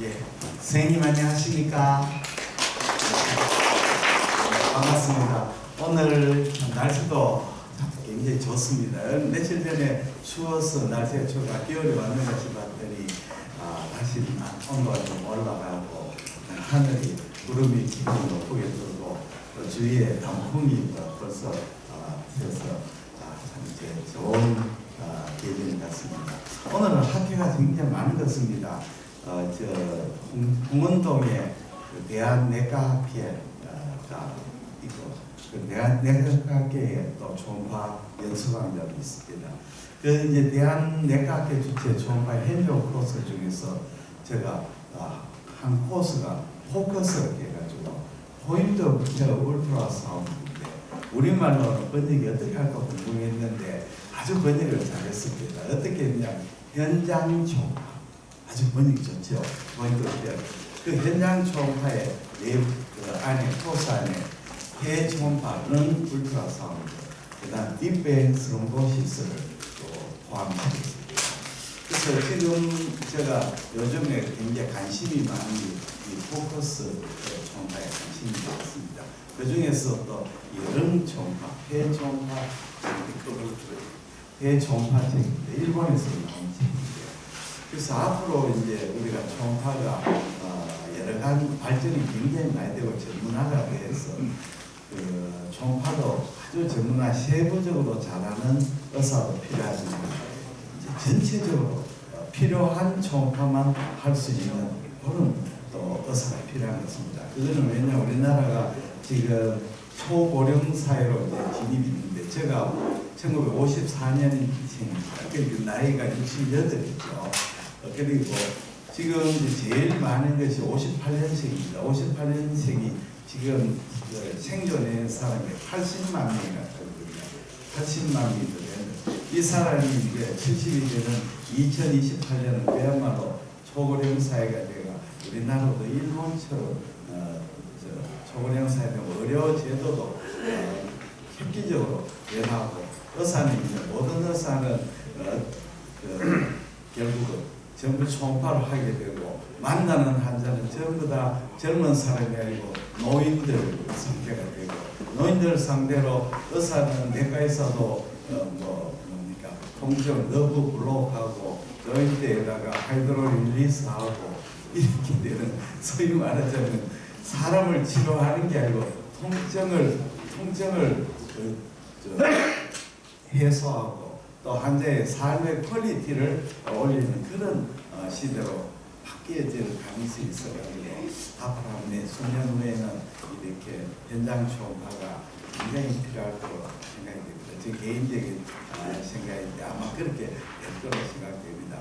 예, 선생님 안녕하십니까? 네, 반갑습니다. 오늘 날씨도 굉장히 좋습니다. 며칠 전에 추워서 날씨가 추워가 겨울이 왔는 것이 봤더니 아, 다시 온도가 좀 올라가고 하늘이 구름이 기분 높게 들고 또 주위에 단풍이 또 벌써 아, 펴서 아, 참 좋은 아, 계절 같습니다. 오늘은 학교가 굉장히 많은 것입니다. 어, 저 홍- 홍원동에 그 대한내과학회가 있고 그 대한내과학회에 또 초음파 연수강좌도 있습니다. 그 이제 대한내과학회 주최 초음파 현장 코스 중에서 제가 아, 한 코스가 포커스 해가지고 포인트 부처 울트라 사운드인데 우리말로 번역이 어떻게 할까 궁금했는데 아주 번역을 잘했습니다. 어떻게 했냐 현장 초음파 아주 번역이 좋죠. 번역을 그 현장 초음파의 내그 안에 코스 안에 해 초음파는 울트라 사운드, 그다음 딥뱅 스롬보시스를 또 포함하고 있습니다. 그래서 지금 제가 요즘에 굉장히 관심이 많은 이 포커스 초음파에 관심이 많습니다. 그 중에서 또 여름 초음파, 해 초음파, 해 초음파 책인데 일본에서 나온 책인데요. 그래서 앞으로 이제 우리가 초음파가 어, 여러 가지 발전이 굉장히 많이 되고 전문화가 돼서 그 초음파도 아주 전문화 세부적으로 잘하는 의사도 필요하지만 이제 전체적으로 어, 필요한 초음파만 할 수 있는 그런 또 의사가 필요한 것입니다. 그거는 왜냐 우리나라가 지금 초고령 사회로 이제 진입했는데 제가 1954년 생입니다. 그 나이가 68이죠. 그리고 지금 제일 많은 것이 58년생입니다. 58년생이 지금 그 생존의 사람이 80만 명이 갔거든요. 80만 명이 되는 이 사람이 이제 70이 되는 2028년은 그야말로 초고령 사회가 되가 우리나라도 일본처럼 어, 저 초고령 사회는 의료 제도도 어, 획기적으로 변하고 의사는 이제 모든 의사는 어, 그, 결국은 전부 초음파를 하게 되고 만나는 환자는 전부 다 젊은 사람이 아니고 노인들 상태가 되고 노인들 상대로 의사는 내과에서도 어, 뭐 뭡니까? 통증 너브 블록하고 조인트에다가 하이드로 릴리스하고 이렇게 되는 소위 말하자면 사람을 치료하는 게 아니고 통증을 통증을 그, 저, 해소하고 또 환자의 삶의 퀄리티를 올리는 그런 어, 시대로 바뀌어질 가능성이 있어가지고 앞으로 한내 수년 후에는 이렇게 현장 초음파가 굉장히 필요할 거로 생각이 됩니다. 제 개인적인 아, 생각인데 아마 그렇게 될 거로 생각됩니다.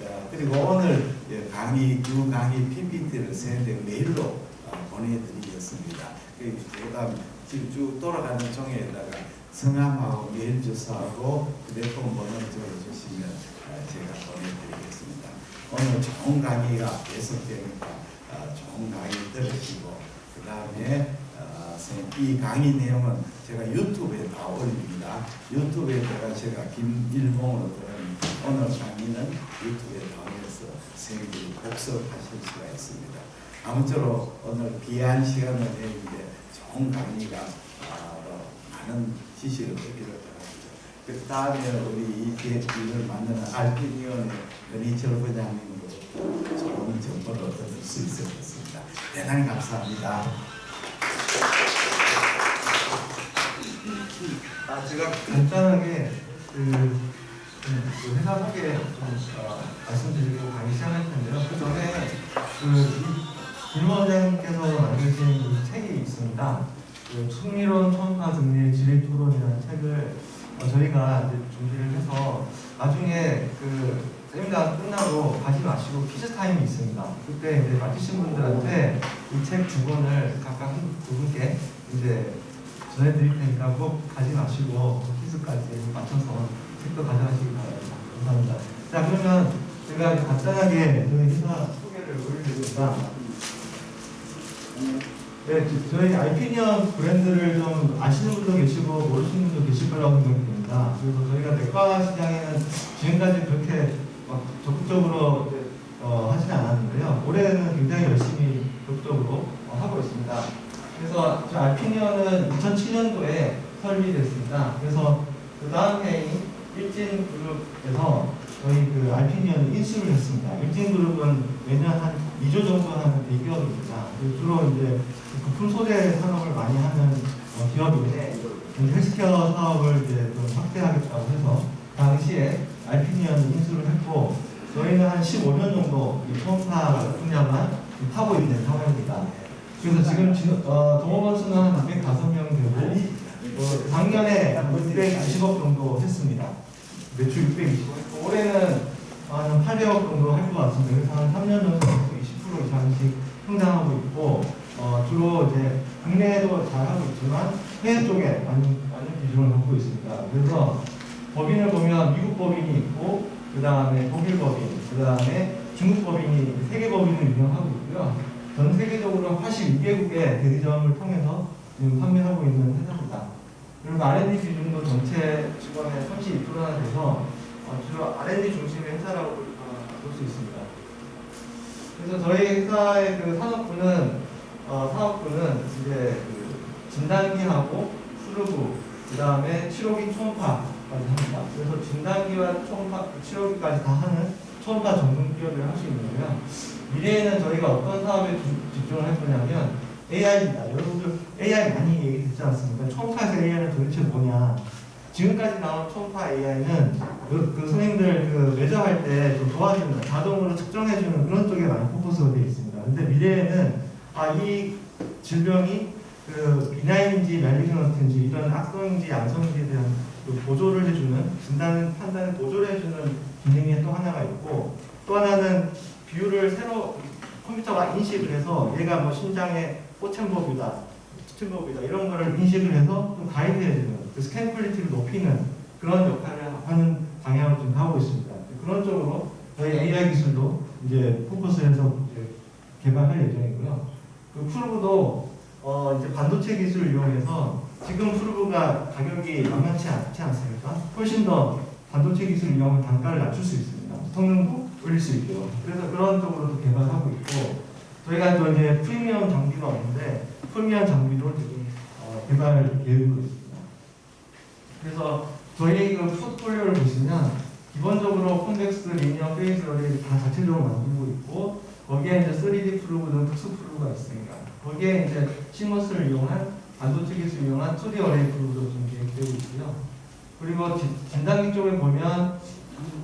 자, 그리고 오늘 예, 강의 두 강의 PPT를 세대 메일로 어, 보내드리겠습니다. 그 그다음 지금 쭉 돌아가는 종이에다가 성함하고 메일 주소하고 휴대폰 번호 적어주시면 아, 제가 보내드리겠습니다. 오늘 좋은 강의가 계속되니까 아, 좋은 강의 들으시고 그 다음에 이 강의 내용은 제가 유튜브에 다 올립니다. 유튜브에다가 제가 김일봉으로 들은 오늘 강의는 유튜브에 다 올려서 선생님들이 복습하실 수가 있습니다. 아무쪼록 오늘 귀한 시간을 내는데 좋은 강의가 아, 많은 지식을 얻기를 바랍니다. 그 다음에 우리 이 기획을 만드는 알피니온의 권희철 부장님으로부터 좋은 정보를 얻을 수 있었습니다. 대단히 감사합니다. 아, 제가 간단하게 그, 음, 그 회사 소개 좀 어, 말씀드리고 강의 시작할 텐데요. 그 전에 그 김 원장님께서 만드신 이 책이 있습니다. 그 충미론 초음파 등릴 지리 토론이라는 책을 어, 저희가 이제 준비를 해서 나중에 그 세미나 끝나고 가지 마시고 퀴즈 타임이 있습니다. 그때 이제 맞히신 분들한테 이 책 두 권을 각각 한두 분께 이제 전해드릴 테니까 꼭 가지 마시고 퀴즈까지 맞춰서 책도 바랍니다. 감사합니다. 자 그러면 제가 간단하게 저희 회사 소개를 올리겠습니다. 네, 저- 저희 알피니언 브랜드를 좀 아시는 분도 계시고 모르시는 분도 계실 거라고 생각이 듭니다. 그래서 저희가 내과 시장에는 지금까지 그렇게 막 적극적으로 어, 하지는 않았는데요. 올해는 굉장히 열심히 적극적으로 어, 하고 있습니다. 그래서 저 알피니언은 2007년도에 설립됐습니다. 그래서 그 다음 해인 일진 그룹에서 저희 그 알피니언을 인수를 했습니다. 일진 그룹은 매년 한 2조 정도 하는 대기업입니다. 그 주로 이제 부품 소재 산업을 많이 하는 어, 기업인데 헬스케어 사업을 이제 좀 확대하겠다고 해서 당시에 알피니언을 인수를 했고 저희는 한 15년 정도 이 초음파 분야만 하고 있는 상황입니다. 그래서 지금 진- 어, 동업원 수는 한 205명 되고 어, 작년에 620억 정도 했습니다. 매출 620억. 올해는 한 800억 정도 할 것 같습니다. 그래서 한 3년 정도 20% 이상씩 성장하고 있고 어, 주로 이제 국내에도 잘 하고 있지만 해외 쪽에 많이 많은 비중을 갖고 있습니다. 그래서 법인을 보면 미국 법인이 있고 그 다음에 독일 법인, 그 다음에 중국 법인이 세계 법인을 운영하고 있고요. 전 세계적으로 82개국의 대리점을 통해서 지금 판매하고 있는 회사입니다. 그리고 R&D 비중도 전체 직원의 32%나 돼서 어, 주로 R&D 중심의 회사라고 볼수 있습니다. 그래서 저희 회사의 그 산업부는 어, 사업부는 이제 그 진단기하고 수르부 그 다음에 치료기 초음파까지 합니다. 그래서 진단기와 초음파, 치료기까지 다 하는 초음파 전문 기업을 할 수 있는데요. 미래에는 저희가 어떤 사업에 주- 집중을 할 거냐면 AI입니다. 여러분들 AI 많이 얘기했지 않습니까? 초음파에서 AI는 도대체 뭐냐? 지금까지 나온 초음파 AI는 그, 그 선생님들 그 매저할 때 좀 도와주는 자동으로 측정해주는 그런 쪽에 많이 포커스가 되어 있습니다. 근데 미래에는 아 이 질병이 그 비나인인지 멜리그넌트인지 이런 악성인지 양성인지에 대한 그 보조를 해주는 진단 판단을 보조를 해주는 기능이 또 하나가 있고 또 하나는 비율을 새로 컴퓨터가 인식을 해서 얘가 뭐 심장의 포챔버뷰다, 투챔버뷰다 이런 거를 인식을 해서 좀 가이드해주는 그 스캔 퀄리티를 높이는 그런 역할을 하는 방향을 좀 하고 있습니다. 그런 쪽으로 저희 AI 기술도 이제 포커스해서 이제 개발할 예정이고요. 그 프루브도 어 이제 반도체 기술을 이용해서 지금 프루브가 가격이 만만치 않지 않습니까? 훨씬 더 반도체 기술을 이용하면 단가를 낮출 수 있습니다. 성능도 올릴 수 있고요. 그래서 그런 쪽으로도 개발하고 있고 저희가 또 이제 프리미엄 장비가 없는데 프리미엄 장비도 지금 어, 개발 계획으로 있습니다. 그래서 저희 그 포트폴리오를 보시면 기본적으로 콘벡스, 리니어, 페이스를 다 자체적으로 만들고 있고 거기에 이제 3D 프루브 등 특수 프루브가 있습니다. 거기에 이제 시머스를 이용한 반도체 기술 이용한 2D 어레이 프루브도 지금 계획되고 있고요. 그리고 진- 진단기 쪽에 보면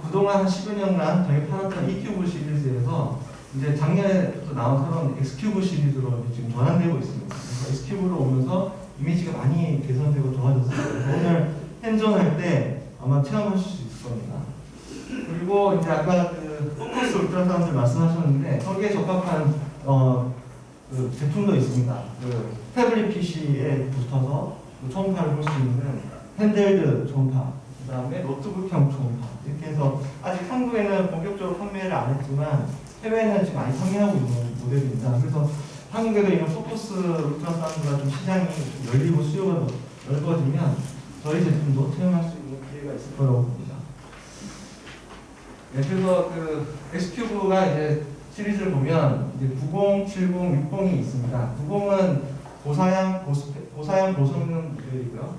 그동안 한 10여 년간 저희 팔았던 E큐브 시리즈에서 이제 작년에 또 나온 새로운 X큐브 시리즈로 지금 전환되고 있습니다. 그래서 X큐브로 오면서 이미지가 많이 개선되고. 그래서 오늘 핸즈온 때 아마 체험하실 수 있을 겁니다. 그리고 이제 아까 그 포커스 울트라사운드 말씀하셨는데 거기에 적합한 어, 그 제품도 있습니다. 그 태블릿 PC에 붙어서 그 초음파를 볼 수 있는 핸들드 초음파, 그 다음에 노트북형 초음파 이렇게 해서 아직 한국에는 본격적으로 판매를 안 했지만 해외에는 지금 많이 판매하고 있는 모델입니다. 그래서 한국에도 이런 포커스 울트라사운드가 좀 시장이 좀 열리고 수요가 넓어지면 저희 제품도 체험할 수 있는 기회가 있을 거라고 봅니다. 네, 그래서 그 X큐브가 이제 시리즈를 보면 이제 90, 70, 60이 있습니다. 90은 고사양, 고스펙, 고사양 고성능 모델이고요.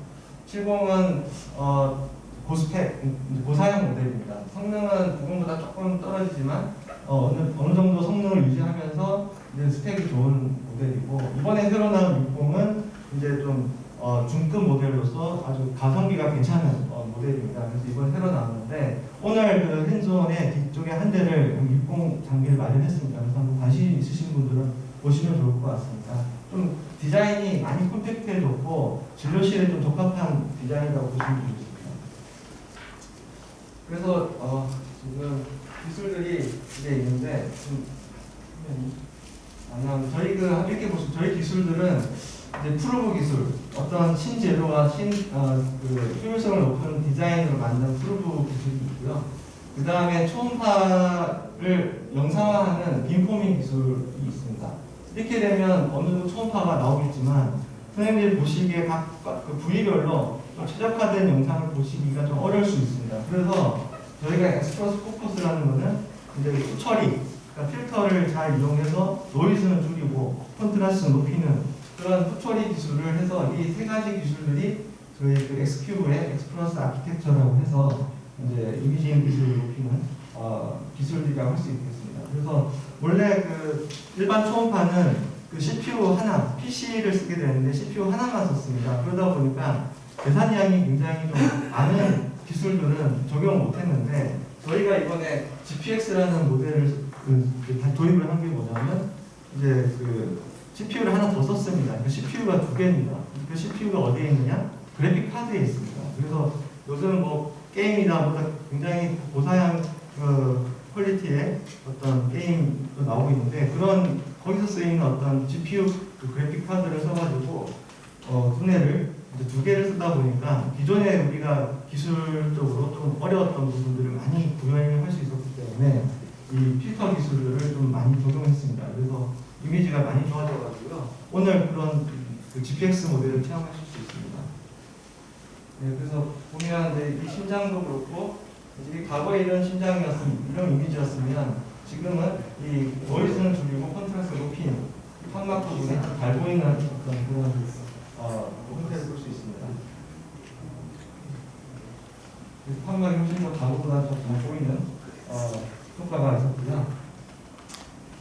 70은 어, 고스펙, 고사양 모델입니다. 성능은 90보다 조금 떨어지지만 어, 어느, 어느 정도 성능을 유지하면서 이제 스펙이 좋은 모델이고 이번에 새로 나온 60은 이제 좀 어, 중급 모델로서 아주 가성비가 괜찮은 어, 모델입니다. 그래서 이번 새로 나왔는데 오늘 그 핸즈온의 뒤쪽에 한 대를 60 장비를 마련했습니다. 그래서 한번 관심 있으신 분들은 보시면 좋을 것 같습니다. 좀 디자인이 많이 컴팩트해졌고 진료실에 좀 적합한 디자인이라고 보시면 되겠습니다. 그래서 어, 지금 기술들이 이제 있는데 좀 아니면 저희 그 이렇게 보시면 저희 기술들은 이제 프로브 기술 어떤 신재료와 신그 효율성을 높은 디자인으로 만든 프로브 기술이 있고요. 그 다음에 초음파를 영상화하는 빔포밍 기술이 있습니다. 이렇게 되면 어느 정도 초음파가 나오겠지만 선생님들이 보시기에 각, 각그 부위별로 좀 최적화된 영상을 보시기가 좀 어려울 수 있습니다. 그래서 저희가 엑스프로스 포커스라는 거는 이제 그 처리, 그러니까 필터를 잘 이용해서 노이즈는 줄이고 콘트라스트 높이는 그런 후처리 기술을 해서 이 세 가지 기술들이 저희 그 엑스큐브의 엑스프로스 아키텍처라고 해서 이제 이미징 기술을 높이는 어, 기술이라고 할 수 있겠습니다. 그래서 원래 그 일반 초음파는 그 CPU 하나, PC를 쓰게 되는데 CPU 하나만 썼습니다. 그러다 보니까 계산량이 굉장히 좀 많은 기술들은 적용을 못했는데 저희가 이번에 GPX라는 모델을 그, 그다 도입을 한 게 뭐냐면 이제 그 CPU를 하나 더 썼습니다. 그 CPU가 두 개입니다. 그 CPU가 어디에 있느냐? 그래픽 카드에 있습니다. 그래서 요즘 뭐 게임이나 보다 굉장히 고사양 그 퀄리티의 어떤 게임도 나오고 있는데 그런 거기서 쓰이는 어떤 GPU 그 그래픽 카드를 써가지고 어, 두뇌를 이제 두 개를 쓰다 보니까 기존에 우리가 기술적으로 좀 어려웠던 부분들을 많이 구현을 할수 있었기 때문에 이 필터 기술을 좀 많이 적용했습니다. 그래서 이미지가 많이 좋아져가지고요. 오늘 그런 그 GPX 모델을 체험하실 수 있습니다. 네, 그래서 보면 이제 이 심장도 그렇고 이제 이 과거에 이런 심장이었으면 이런 이미지였으면 지금은 이 노이즈는 줄이고 컨트라스트 높인 이 판막 부분에 잘 보이는 어떤 그런 어, 형태를 볼 수 있습니다. 이 판막이 훨씬 더 과거보다 더잘 보이는 어, 효과가 있었고요.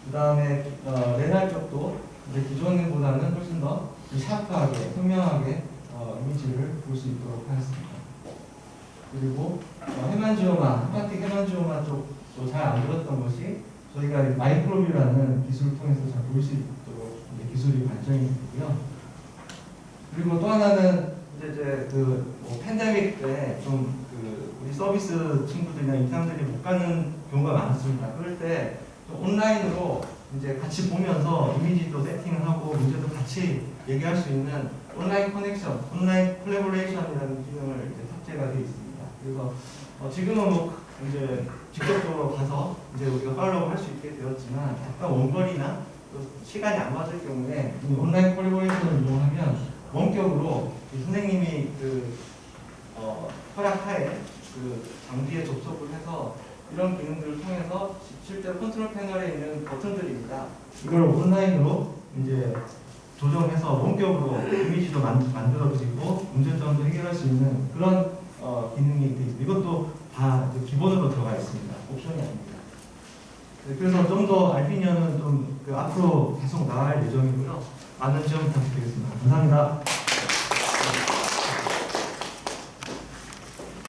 그 다음에 어, 레날 쪽도 이제 기존보다는 훨씬 더 샤프하게, 선명하게 어, 이미지를 볼 수 있도록 하였습니다. 그리고 어, 헤만지오마, 헤파틱 헤만지오마 쪽도 잘 안 보였던 것이 저희가 이 마이크로뷰라는 기술을 통해서 잘 볼 수 있도록 기술이 발전이 됐고요. 그리고 또 하나는 이제, 이제 그 뭐 팬데믹 때좀그 우리 서비스 친구들이나 이 사람들이 못 가는 경우가 많았습니다. 그럴 때좀 온라인으로 이제 같이 보면서 이미지도 세팅을 하고 문제도 같이 얘기할 수 있는 온라인 커넥션, 온라인 콜라보레이션이라는 기능을 이제 탑재가 되어 있습니다. 그래서 어, 지금은 뭐 이제 직접적으로 가서 이제 우리가 팔로우 할 수 있게 되었지만 약간 원거리나 또 시간이 안 맞을 경우에 이 온라인 콜라보레이션을 이용하면 원격으로 이 선생님이 그 어, 허락하에 그 장비에 접속을 해서 이런 기능들을 통해서 시- 실제로 컨트롤 패널에 있는 버튼들입니다. 이걸 온라인으로 이제 조정해서 원격으로 이미지도 만, 만들어지고 문제점도 해결할 수 있는 그런 어, 기능이 되어. 이것도 다 기본으로 들어가 있습니다. 옵션이 아닙니다. 네, 그래서 좀 더 알피니언은 좀그 앞으로 계속 나갈 예정이고요. 많은 지원 부탁드리겠습니다. 감사합니다.